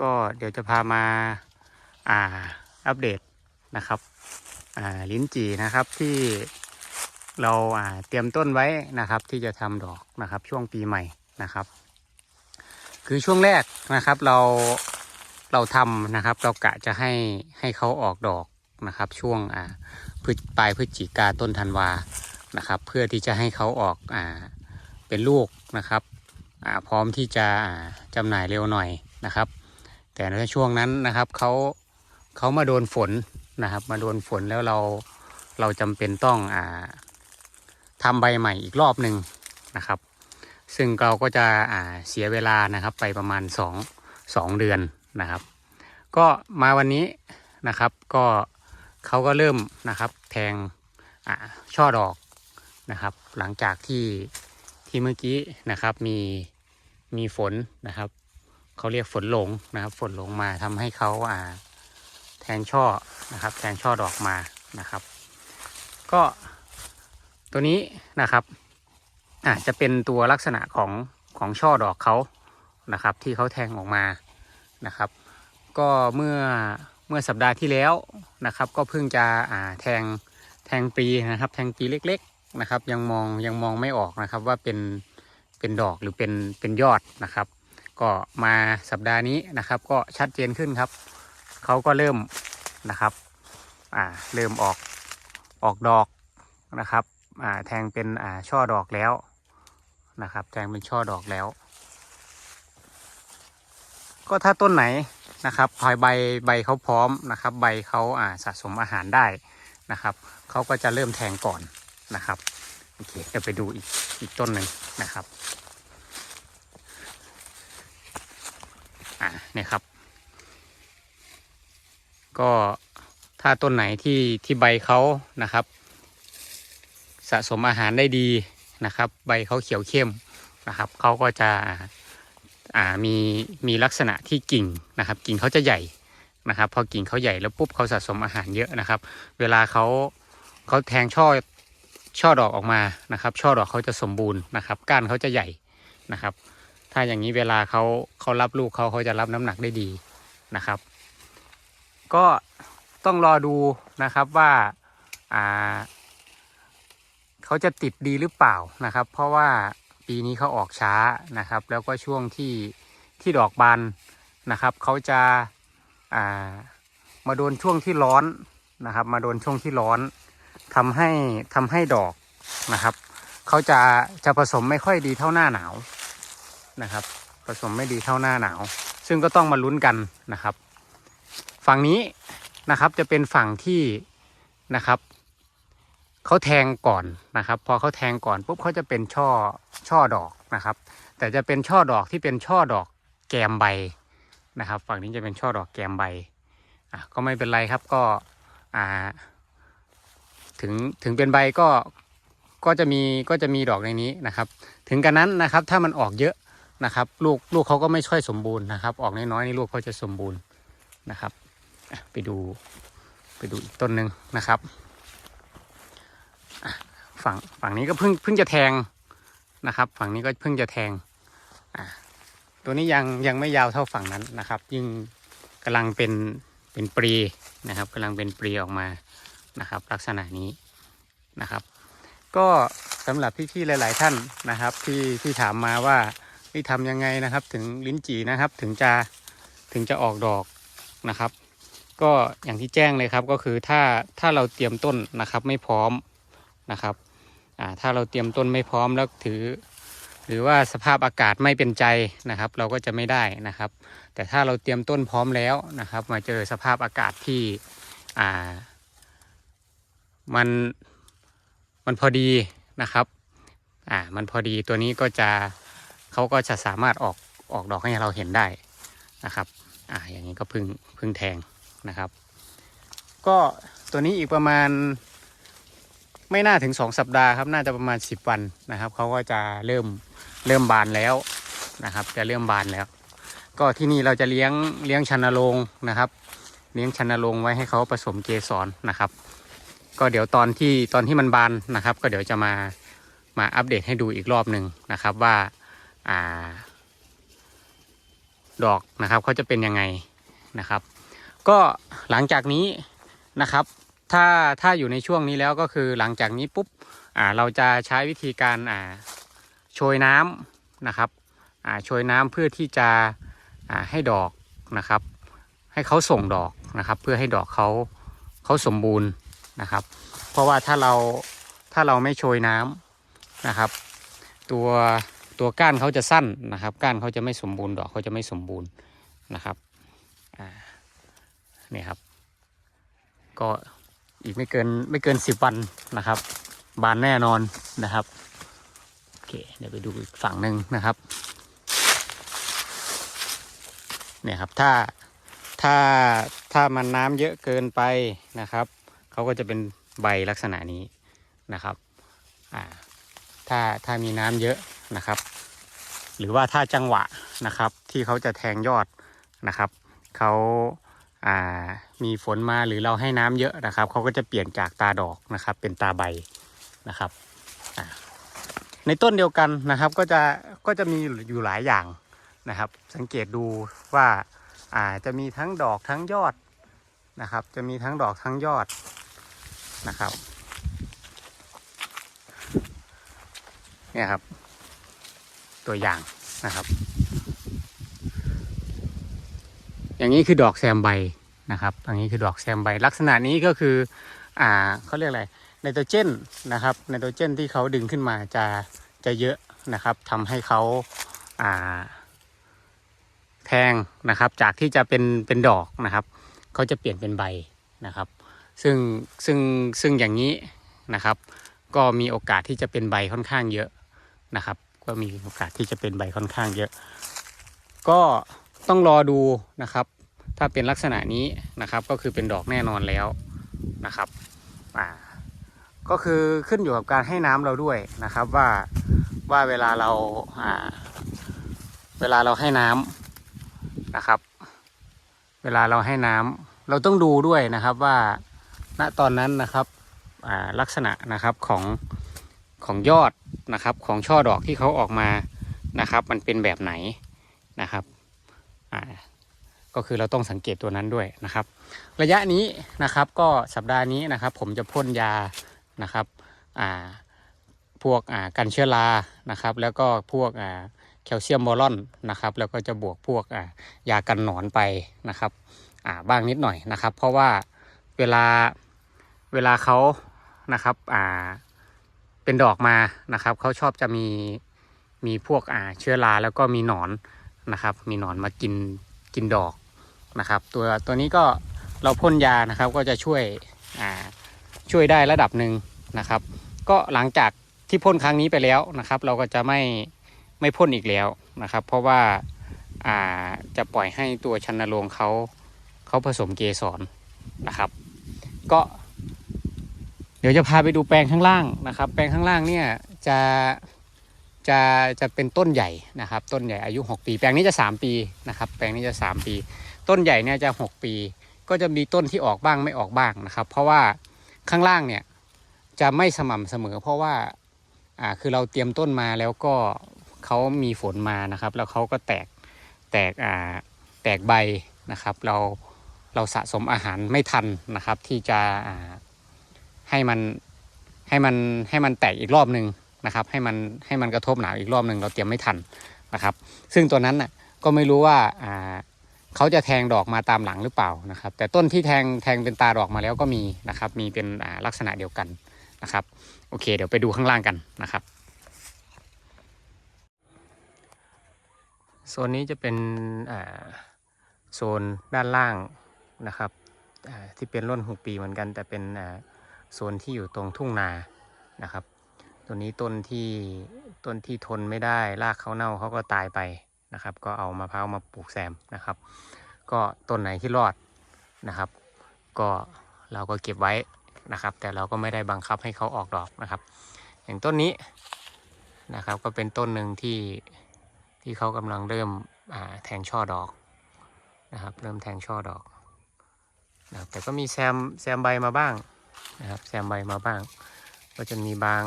ก็เดี๋ยวจะพามาอ่าอัปเดตนะครับอ่าลิ้นจี่นะครับที่เราอ่าเตรียมต้นไว้นะครับ ที่จะทำดอกนะครับช่วงปีใหม่นะครับ คือช่วงแรกนะครับเราเราทำนะครับ เรากะจะให้ให้เขาออกดอกนะครับ ช่วงอ่าพฤศปลายพฤศจิกาต้นธันวานะครับ เพื่อที่จะให้เขาออกอ่าเป็นลูกนะครับอ่าพร้อมที่จะอ่าจำหน่ายเร็วหน่อยนะครับ แต่ในช่วงนั้นนะครับเขาเขามาโดนฝนนะครับ มาโดนฝนแล้วเราเราจำเป็นต้องอ่าทำใบใหม่อีกรอบหนึ่งนะครับ ซึ่งเราก็จะอ่าเสียเวลานะครับไปประมาณ2 2เดือนนะครับ ก็มาวันนี้นะครับก็เขาก็เริ่มนะครับแทงอ่าช่อดอกนะครับ หลังจากที่ที่เมื่อกี้นะครับมีมีฝนนะครับ เขาเรียกฝนหลงนะครับ ฝนหลงมาทำให้เขาอ่าแทงช่อนะครับ แทงช่อดอกมานะครับ ก็ตัวนี้นะครับอาจจะเป็นตัวลักษณะของของช่อดอกเขานะครับ ที่เขาแทงออกมานะครับ ก็เมื่อเมื่อสัปดาห์ที่แล้วนะครับ ก็เพิ่งจะอ่าแทงแทงปีนะครับ แทงปีเล็ก ๆนะครับ ยังมองยังมองไม่ออกนะครับว่าเป็นเป็นดอกหรือเป็นเป็นยอดนะครับ ก็มาสัปดาห์นี้นะครับ ก็ชัดเจนขึ้นครับเขาก็เริ่มนะครับอ่าเริ่มออกออกดอกนะครับอ่าแทงเป็นอ่าช่อดอกแล้วนะครับ แทงเป็นช่อดอกแล้ว ก็ถ้าต้นไหนนะครับพอยใบใบเขาพร้อมนะครับ ใบเขาอ่าสะสมอาหารได้นะครับเขาก็จะเริ่มแทงก่อนนะครับโอเคเดี๋ยวไปดูอีกอีกต้นหนึ่งนะครับ อ่าเนี่ยครับ ก็ถ้าต้นไหนที่ที่ใบเขานะครับ สะสมอาหารได้ดีนะครับ ใบเขาเขียวเข้มนะครับเขาก็จะอ่ามีมีลักษณะที่กิ่งนะครับ กิ่งเขาจะใหญ่นะครับ พอกิ่งเขาใหญ่แล้วปุ๊บเขาสะสมอาหารเยอะนะครับ เวลาเขาเขาแทงช่อช่อดอกออกมานะครับ ช่อดอกเขาจะสมบูรณ์นะครับ ก้านเขาจะใหญ่นะครับ ถ้าอย่างนี้เวลาเขาเขารับลูกเขาเขาจะรับน้ำหนักได้ดีนะครับ ก็ต้องรอดูนะครับว่าอ่าเขาจะติดดีหรือเปล่านะครับ เพราะว่าปีนี้เขาออกช้านะครับ แล้วก็ช่วงที่ที่ดอกบานนะครับเขาจะอ่ามาโดนช่วงที่ร้อนนะครับ มาโดนช่วงที่ร้อนทำให้ทำให้ดอกนะครับเขาจะจะผสมไม่ค่อยดีเท่าหน้าหนาว นะครับ ผสมไม่ดีเท่าหน้าหนาว ซึ่งก็ต้องมาลุ้นกันนะครับ ฝั่งนี้นะครับจะเป็นฝั่งที่นะครับเขาแทงก่อนนะครับ พอเขาแทงก่อนปุ๊บเขาจะเป็นช่อช่อดอกนะครับ แต่จะเป็นช่อดอกที่เป็นช่อดอกแกมใบนะครับ ฝั่งนี้จะเป็นช่อดอกแกมใบอะก็ไม่เป็นไรครับก็อ่าถึงถึงเป็นใบก็ก็จะมีก็จะมีดอกในนี้นะครับ ถึงกันนั้นนะครับถ้ามันออกเยอะ นะครับ ลูกลูกเขาก็ไม่ค่อยสมบูรณ์นะครับ ออกน้อยๆนี่ลูกเขาจะสมบูรณ์นะครับ ไปดูไปดูอีกต้นหนึ่งนะครับฝั่งฝั่งนี้ก็เพิ่งเพิ่งจะแทงนะครับ ฝั่งนี้ก็เพิ่งจะแทงตัวนี้ยังยังไม่ยาวเท่าฝั่งนั้นนะครับ ยิ่งกำลังเป็นเป็นปรีนะครับกำลังเป็นปรีออกมานะครับ ลักษณะนี้นะครับ ก็สำหรับพี่ๆหลาย ๆ ท่านนะครับ ที่ที่ถามมาว่า ที่ทำยังไงนะครับ ถึงลิ้นจี่นะครับ ถึงจะถึงจะออกดอกนะครับ ก็อย่างที่แจ้งเลยครับก็คือถ้าถ้าเราเตรียมต้นนะครับไม่พร้อมนะครับอ่าถ้าเราเตรียมต้นไม่พร้อมแล้วถือ หรือว่าสภาพอากาศไม่เป็นใจนะครับ เราก็จะไม่ได้นะครับ แต่ถ้าเราเตรียมต้นพร้อมแล้วนะครับ มาเจอสภาพอากาศที่อ่ามันมันพอดีนะครับ อ่า มันพอดีตัวนี้ก็จะ เขาก็จะสามารถออกออกดอกให้เราเห็นได้นะครับอ่าอย่างนี้ก็พึ่งพึ่งแทงนะครับ ก็ตัวนี้อีกประมาณไม่น่าถึงสองสัปดาห์ครับน่าจะประมาณสิบวันนะครับเขาก็จะเริ่มเริ่มบานแล้วนะครับ จะเริ่มบานแล้ว ก็ที่นี่เราจะเลี้ยงเลี้ยงชันโรงนะครับ เลี้ยงชันโรงไว้ให้เขาผสมเกสรนะครับ ก็เดี๋ยวตอนที่ตอนที่มันบานนะครับ ก็เดี๋ยวจะมามาอัปเดตให้ดูอีกรอบหนึ่งนะครับว่า อ่า ดอกนะครับเขาจะเป็นยังไงนะครับ ก็หลังจากนี้นะครับ ถ้าถ้าอยู่ในช่วงนี้แล้วก็คือหลังจากนี้ปุ๊บอ่าเราจะใช้วิธีการอ่าโชยน้ำนะครับอ่าโชยน้ำเพื่อที่จะอ่าให้ดอกนะครับ ให้เขาส่งดอกนะครับ เพื่อให้ดอกเขาเขาสมบูรณ์นะครับ เพราะว่าถ้าเราถ้าเราไม่โชยน้ำนะครับ ตัว ตัวก้านเขาจะสั้นนะครับ ก้านเขาจะไม่สมบูรณ์ดอกเขาจะไม่สมบูรณ์นะครับเนี่ยครับ ก็อีกไม่เกินไม่เกินสิบวันนะครับ บานแน่นอนนะครับโอเคเดี๋ยวไปดูอีกฝั่งหนึ่งนะครับเนี่ยครับถ้าถ้าถ้ามันน้ำเยอะเกินไปนะครับเขาก็จะเป็นใบลักษณะนี้นะครับอ่าถ้าถ้ามีน้ำเยอะ นะครับ หรือว่าถ้าจังหวะนะครับที่เขาจะแทงยอดนะครับเขาามีฝนมาหรือเราให้น้ำเยอะนะครับเขาก็จะเปลี่ยนจากตาดอกนะครับ เป็นตาใบนะครับในต้นเดียวกันนะครับก็จะก็จะมีอยู่หลายอย่างนะครับ สังเกตดูว่าอาจะมีทั้งดอกทั้งยอดนะครับ จะมีทั้งดอกทั้งยอดนะครับเนี่ยครับ ตัวอย่างนะครับ อย่างนี้คือดอกแซมใบนะครับอย่างนี้คือดอกแซมใบลักษณะนี้ก็คืออ่าเขาเรียกอะไรไนโตรเจนนะครับไนโตรเจนที่เขาดึงขึ้นมาจะจะเยอะนะครับทำให้เขาอ่าแทงนะครับ จากที่จะเป็นเป็นดอกนะครับเขาจะเปลี่ยนเป็นใบนะครับ ซึ่งซึ่งซึ่งอย่างนี้นะครับ ก็มีโอกาสที่จะเป็นใบค่อนข้างเยอะนะครับ ก็มีโอกาสที่จะเป็นใบค่อนข้างเยอะ ก็ต้องรอดูนะครับ ถ้าเป็นลักษณะนี้นะครับ ก็คือเป็นดอกแน่นอนแล้วนะครับอ่าก็คือขึ้นอยู่กับการให้น้ำเราด้วยนะครับว่าว่าเวลาเราอ่าเวลาเราให้น้ำนะครับ เวลาเราให้น้ำเราต้องดูด้วยนะครับว่าณตอนนั้นนะครับอ่าลักษณะนะครับของ ของยอดนะครับของช่อดอกที่เขาออกมานะครับ มันเป็นแบบไหนนะครับอ่าก็คือเราต้องสังเกตตัวนั้นด้วยนะครับ ระยะนี้นะครับก็สัปดาห์นี้นะครับ ผมจะพ่นยานะครับอ่าพวกอ่ากันเชื้อรานะครับ แล้วก็พวกอ่าแคลเซียมบอรอนนะครับ แล้วก็จะบวกพวกอ่ายากันหนอนไปนะครับอ่าบ้างนิดหน่อยนะครับ เพราะว่าเวลาเวลาเขานะครับอ่า เป็นดอกมานะครับเขาชอบจะมีมีพวกอ่าเชื้อราแล้วก็มีหนอนนะครับ มีหนอนมากินกินดอกนะครับ ตัวตัวนี้ก็เราพ่นยานะครับก็จะช่วยอ่าช่วยได้ระดับหนึ่งนะครับ ก็หลังจากที่พ่นครั้งนี้ไปแล้วนะครับ เราก็จะไม่ไม่พ่นอีกแล้วนะครับ เพราะว่าอ่าจะปล่อยให้ตัวชันนโรงเขาเขาผสมเกสรนะครับ ก็ ดี๋ยวจะพาไปดูแปลงข้างล่างนะครับ แปลงข้างล่างเนี่ยจะจะจะเป็นต้นใหญ่นะครับ ต้นใหญ่อายุ 6 ปี แปลงนี้จะ 3 ปีนะครับ แปลงนี้จะ 3 ปี ต้นใหญ่เนี่ยจะ 6 ปี ก็จะมีต้นที่ออกบ้างไม่ออกบ้างนะครับ เพราะว่าข้างล่างเนี่ยจะไม่สม่ำเสมอ เพราะว่าอ่าคือเราเตรียมต้นมาแล้วก็เขามีฝนมานะครับ แล้วเขาก็แตกแตกอ่าแตกใบนะครับ เราเราสะสมอาหารไม่ทันนะครับ ที่จะอ่า ให้มันให้มันให้มันแตกอีกรอบหนึ่งนะครับ ให้มันให้มันกระทบหนาวอีกรอบหนึ่งเราเตรียมไม่ทันนะครับ ซึ่งตัวนั้นน่ะก็ไม่รู้ว่าอ่าเขาจะแทงดอกมาตามหลังหรือเปล่านะครับ แต่ต้นที่แทงแทงเป็นตาดอกมาแล้วก็มีนะครับ มีเป็นลักษณะเดียวกันนะครับ โอเค เดี๋ยวไปดูข้างล่างกันนะครับโซนนี้จะเป็นโซนด้านล่างนะครับที่เป็นร่นหกปีเหมือนกันแต่เป็น โซนที่อยู่ตรงทุ่งนานะครับ ตัวนี้ต้นที่ต้นที่ทนไม่ได้รากเขาเน่าเขาก็ตายไปนะครับ ก็เอามะพร้าวมาปลูกแซมนะครับ ก็ต้นไหนที่รอดนะครับ ก็เราก็เก็บไว้นะครับ แต่เราก็ไม่ได้บังคับให้เขาออกดอกนะครับ อย่างต้นนี้นะครับก็เป็นต้นหนึ่งที่ที่เขากำลังเริ่มแทงช่อดอกนะครับ เริ่มแทงช่อดอกนะครับแต่ก็มีแซมแซมใบมาบ้าง นะครับแซมใบมาบ้าง ก็จะมีบาง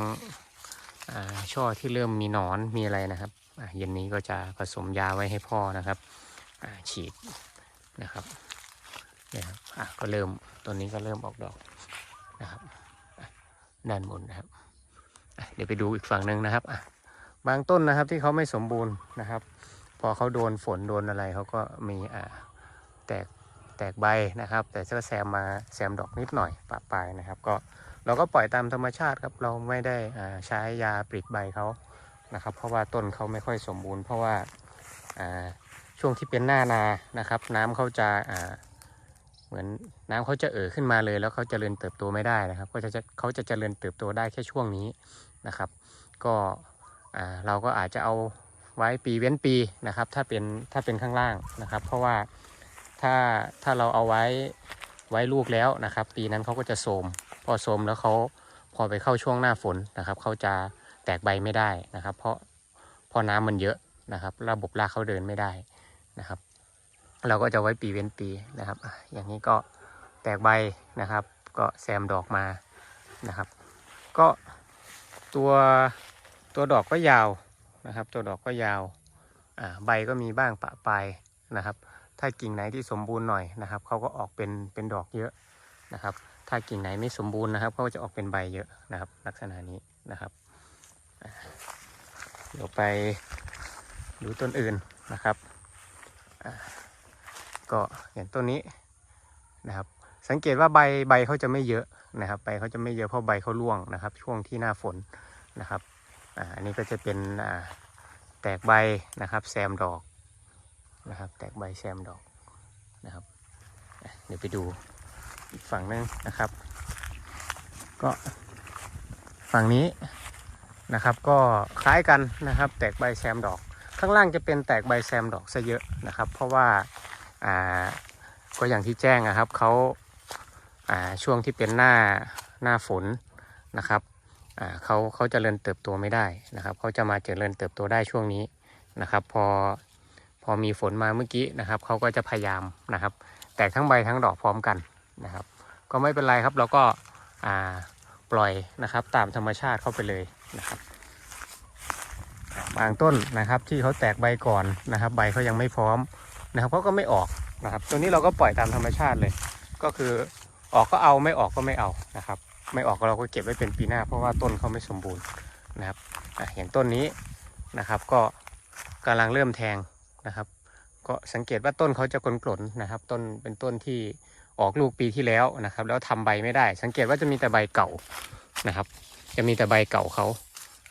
าช่อที่เริ่มมีหนอนมีอะไรนะครับเย็นนี้ก็จะผสมยาไว้ให้พ่อนะครับฉีดนะครับนี่ยครับก็เริ่มตัวนี้ก็เริ่มออกดอกนะครับอะด้านบนนะครับเดี๋ยวไปดูอีกฝั่งหนึ่งนะครับบางต้นนะครับที่เขาไม่สมบูรณ์นะครับ พอเขาโดนฝนโดนอะไรเขาก็มีแตก แตกใบนะครับ แต่ก็แซมมาแซมดอกนิดหน่อยปะปลายนะครับ ก็เราก็ปล่อยตามธรรมชาติครับเราไม่ได้ใช้ยาปลิดใบเขานะครับ เพราะว่าต้นเขาไม่ค่อยสมบูรณ์ เพราะว่าช่วงที่เป็นหน้านานะครับ น้ำเขาจะาเหมือนน้ำเขาจะเอ่อขึ้นมาเลย แล้วเขาจเจริญเติบโตไม่ได้นะครับก็จะจะเขาจะเจริญเติบโตได้แค่ช่วงนี้นะครับ ก็เราก็อาจจะเอาไว้ปีเว้นปีนะครับ ถ้าเป็นถ้าเป็นข้างล่างนะครับ เพราะว่า ถ้าถ้าเราเอาไว้ไว้ลูกแล้วนะครับ ปีนั้นเขาก็จะโทรมพอโทรมแล้วเขาพอไปเข้าช่วงหน้าฝนนะครับเขาจะแตกใบไม่ได้นะครับ เพราะเพราะน้ำมันเยอะนะครับ ระบบรากเขาเดินไม่ได้นะครับ เราก็จะไว้ปีเว้นปีนะครับ อย่างนี้ก็แตกใบนะครับ ก็แซมดอกมานะครับ ก็ตัวตัวดอกก็ยาวนะครับ ตัวดอกก็ยาวใบก็มีบ้างปะปลายนะครับ ถ้ากิ่งไหนที่สมบูรณ์หน่อยนะครับเขาก็ออกเป็นเป็นดอกเยอะนะครับ ถ้ากิ่งไหนไม่สมบูรณ์นะครับเขาก็จะออกเป็นใบเยอะนะครับ ลักษณะนี้นะครับ เดี๋ยวไปดูต้นอื่นนะครับก็อย่างต้นนี้นะครับ สังเกตว่าใบใบเขาจะไม่เยอะนะครับใบเขาจะไม่เยอะเพราะใบเขาร่วงนะครับ ช่วงที่หน้าฝนนะครับอ่าอันนี้ก็จะเป็นอ่าแตกใบนะครับ แซมดอก นะครับ แตกใบแซมดอกนะครับ เดี๋ยวไปดูอีกฝั่งนึงนะครับ ก็ฝั่งนี้นะครับ ก็คล้ายกันนะครับ แตกใบแซมดอก ข้างล่างจะเป็นแตกใบแซมดอกซะเยอะนะครับ เพราะว่าอ่าก็อย่างที่แจ้งนะครับเขาอ่าช่วงที่เป็นหน้าหน้าฝนนะครับอ่าเขาเขาจเจริญเติบโตไม่ได้นะครับเขาจะมาเจริญเติบโตได้ช่วงนี้นะครับ พอพ อมีฝนมาเมื่อกี้นะครับเขาก็จะพยายามนะครับ แตกทั้งใบทั้งดอกพร้อมกันนะครับ ก็ไม่เป็นไรครับเราก็ปล่อยนะครับตามธรรมชาติเข้าไปเลยนะครับบางต้นนะครับที่เขาแตกใบก่อนนะครับ ใบเขายังไม่พร้อมนะครับเขาก็ไม่ออกนะครับ ตัวนี้เราก็ปล่อยตามธรรมชาติเลย ก็คือออกก็เอาไม่ออกก็ไม่เอานะครับ ไม่ออกเราก็เก็บไว้เป็นปีหน้า เพราะว่าต้นเขาไม่สมบูรณ์นะครับอะอย่างต้นนี้นะครับก็กำลังเริ่มแทง นะครับ ก็สังเกตว่าต้นเขาจะกลนๆนนะครับ ต้นเป็นต้นที่ออกลูกปีที่แล้วนะครับ แล้วทำใบไม่ได้ สังเกตว่าจะมีแต่ใบเก่านะครับ จะมีแต่ใบเก่าเขา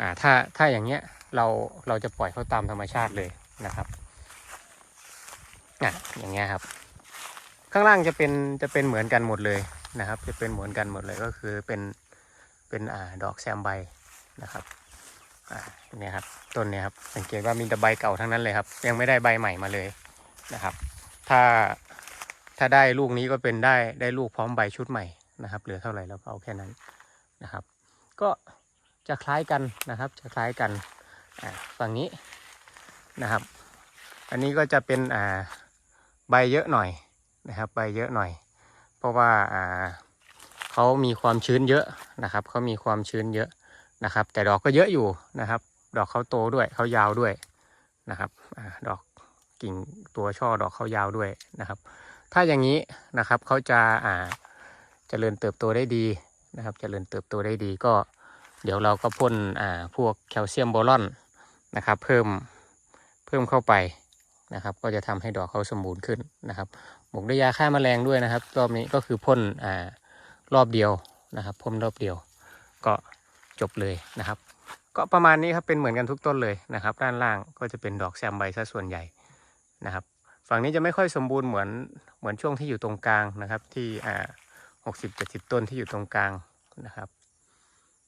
อ่าถ้าถ้าอย่างเงี้ยเราเราจะปล่อยเขาตามธรรมชาติเลยนะครับอะอย่างเงี้ยครับ ข้างล่างจะเป็นจะเป็นเหมือนกันหมดเลยนะครับ จะเป็นเหมือนกันหมดเลยก็คือเป็นเป็นอ่าดอกแซมใบนะครับ เนี่ยครับต้นเนี่ยครับสังเกตว่ามีแต่ใบเก่าทั้งนั้นเลยครับ ยังไม่ได้ใบใหม่มาเลยนะครับ ถ้าถ้าได้ลูกนี้ก็เป็นได้ได้ลูกพร้อมใบชุดใหม่นะครับ เหลือเท่าไหร่เราก็เอาแค่นั้นนะครับ ก็จะคล้ายกันนะครับ จะคล้ายกันฝั่งนี้นะครับ อันนี้ก็จะเป็นใบเยอะหน่อยนะครับ ใบเยอะหน่อย เพราะว่าเขามีความชื้นเยอะนะครับเขามีความชื้นเยอะ นะครับ แต่ดอกก็เยอะอยู่นะครับ ดอกเขาโตด้วยเขายาวด้วยนะครับอดอกกิ่งตัวช่อดอกเขายาวด้วยนะครับ ถ้าอย่างนี้นะครับเขาจะอ่าเจริญเติบโตได้ดีนะครับเจริญเติบโตได้ดีก็ เดี๋ยวเราก็พ่นอ่าพวกแคลเซียมโบรอนนะครับ เพิ่มเพิ่มเข้าไปนะครับ ก็จะทำให้ดอกเขาสมบูรณ์ขึ้นนะครับหมกด้วยยาฆ่าแมลงด้วยนะครับ รอบนี้ก็คือพ่นอ่ารอบเดียวนะครับพ่นรอบเดียว ก็ จบเลยนะครับ ก็ประมาณนี้ครับเป็นเหมือนกันทุกต้นเลยนะครับ ด้านล่างก็จะเป็นดอกแซมใบซะส่วนใหญ่นะครับ ฝั่งนี้จะไม่ค่อยสมบูรณ์เหมือนเหมือนช่วงที่อยู่ตรงกลางนะครับ ที่อ่าหกสิบเจ็ดสิบต้นที่อยู่ตรงกลางนะครับ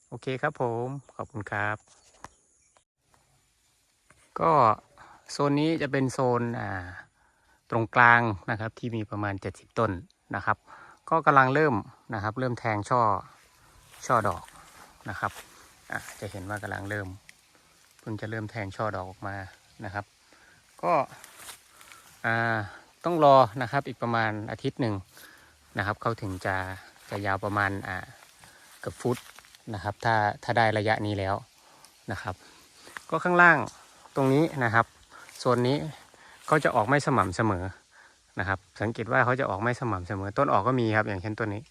โอเคครับผมขอบคุณครับ ก็โซนนี้จะเป็นโซนอ่าตรงกลางนะครับที่มีประมาณ 70 ต้นนะครับ ก็กำลังเริ่มนะครับ เริ่มแทงช่อช่อดอก นะครับอะจะเห็นว่ากำลังเริ่มเพิ่งจะเริ่มแทงช่อดอกออกมานะครับ ก็อ่าต้องรอนะครับอีกประมาณอาทิตย์หนึ่งนะครับ เขาถึงจะจะยาวประมาณอ่าเกือบฟุตนะครับ ถ้าถ้าได้ระยะนี้แล้วนะครับ ก็ข้างล่างตรงนี้นะครับโซนนี้เขาจะออกไม่สม่ำเสมอนะครับ สังเกตว่าเขาจะออกไม่สม่ำเสมอ ต้นออกก็มีครับอย่างเช่นต้นนี้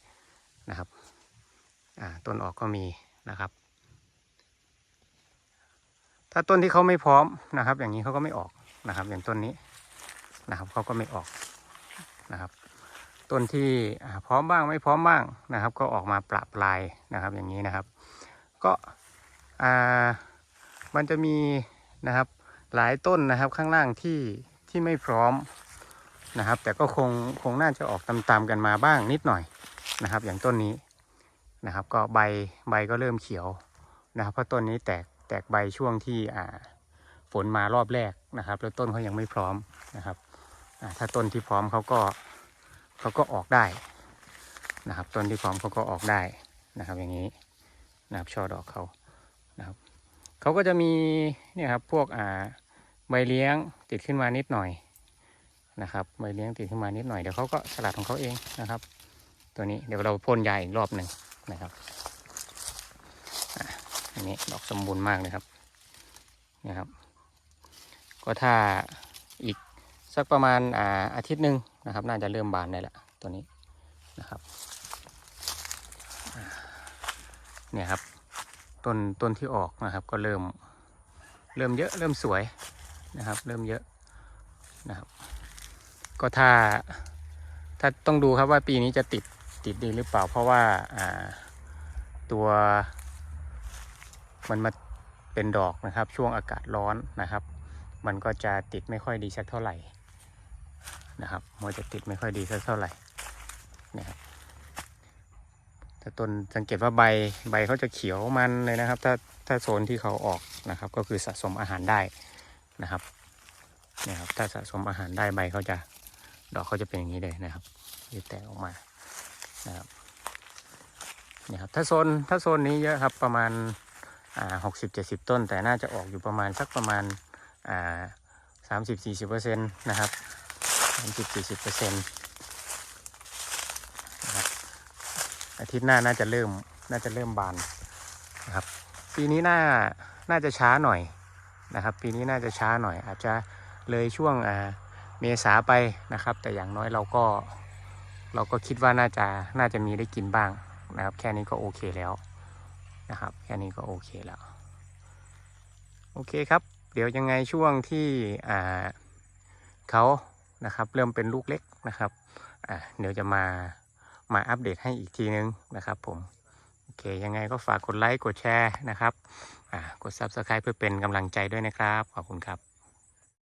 นะครับ อ่าต้นออกก็มี นะครับ ถ้าต้นที่เขาไม่พร้อมนะครับ อย่างนี้เขาก็ไม่ออกนะครับ อย่างต้นนี้นะครับเขาก็ไม่ออกนะครับ ต้นที่พร้อมบ้างไม่พร้อมบ้างนะครับ ก็ออกมาประปรายนะครับ อย่างนี้นะครับ ก็อ่ามันจะมีนะครับหลายต้นนะครับข้างล่างที่ที่ไม่พร้อมนะครับ แต่ก็คงคงน่าจะออกตามๆกันมาบ้างนิดหน่อยนะครับ อย่างต้นนี้ นะครับ ก็ใบใบก็เริ่มเขียวนะครับ เพราะต้นนี้แตกแตกใบช่วงที่อ่าฝนมารอบแรกนะครับ แล้วต้นเขายังไม่พร้อมนะครับถ้าต้นที่พร้อมเขาก็เขาก็ออกได้นะครับ ต้นที่พร้อมเขาก็ออกได้นะครับ อย่างนี้นะครับช่อดอกเขานะครับเขาก็จะมีเนี่ยครับพวกอ่าใบเลี้ยงติดขึ้นมานิดหน่อยนะครับใบเลี้ยงติดขึ้นมานิดหน่อยเดี๋ยวเขาก็สลัดของเขาเองนะครับ ตัวนี้เดี๋ยวเราพ่นยาอีกรอบหนึ่ง นะครับอันนี้ดอกสมบูรณ์มากเลยครับนี่ยครับ ก็ถ้าอีกสักประมาณอาอาทิตย์หนึ่งนะครับ น่าจะเริ่มบานได้ละตัวนี้นะครับเนี่ยครับต้นต้นที่ออกนะครับ ก็เริ่มเริ่มเยอะเริ่มสวยนะครับ เริ่มเยอะนะครับ ก็ถ้าถ้าต้องดูครับว่าปีนี้จะติด ติดดีหรือเปล่า เพราะว่าตัว มันมาเป็นดอกนะครับ ช่วงอากาศร้อนนะครับ มันก็จะติดไม่ค่อยดีสักเท่าไหร่นะครับมันจะติดไม่ค่อยดีสักเท่าไหร่นะครับถ้าต้นสังเกตว่าใบใบเขาจะเขียวมันเลยนะครับ ถ้าถ้าโซนที่เขาออกนะครับ ก็คือสะสมอาหารได้นะครับนี่ยครับ ถ้าสะสมอาหารได้ใบเขาจะดอกเขาจะเป็นอย่างนี้เลยนะครับจะแตกออกมา นะครับนี่ครับถ้าโซนถ้าโซนนี้เยอะครับประมาณอ่าหกสิบเจ็ดสิบต้น แต่น่าจะออกอยู่ประมาณสักประมาณอ่าสามสิบสี่สิบเปอร์เซ็นต์นะครับสามสิบสี่สิบเปอร์เซ็นต์อาทิตย์หน้าน่าจะเริ่มน่าจะเริ่มบานนะครับปีนี้น่าน่าจะช้าหน่อยนะครับ ปีนี้น่าจะช้าหน่อย อาจจะเลยช่วงเมษาไปนะครับ แต่อย่างน้อยเราก็ เราก็คิดว่าน่าจะน่าจะมีได้กินบ้างนะครับ แค่นี้ก็โอเคแล้วนะครับ แค่นี้ก็โอเคแล้ว โอเคครับ เดี๋ยวยังไงช่วงที่อ่าเขานะครับ เริ่มเป็นลูกเล็กนะครับอ่าเดี๋ยวจะมามาอัปเดตให้อีกทีนึงนะครับ ผมโอเคยังไงก็ฝากกดไลค์กดแชร์นะครับอ่ากด Subscribe เพื่อเป็นกำลังใจด้วยนะครับ ขอบคุณครับ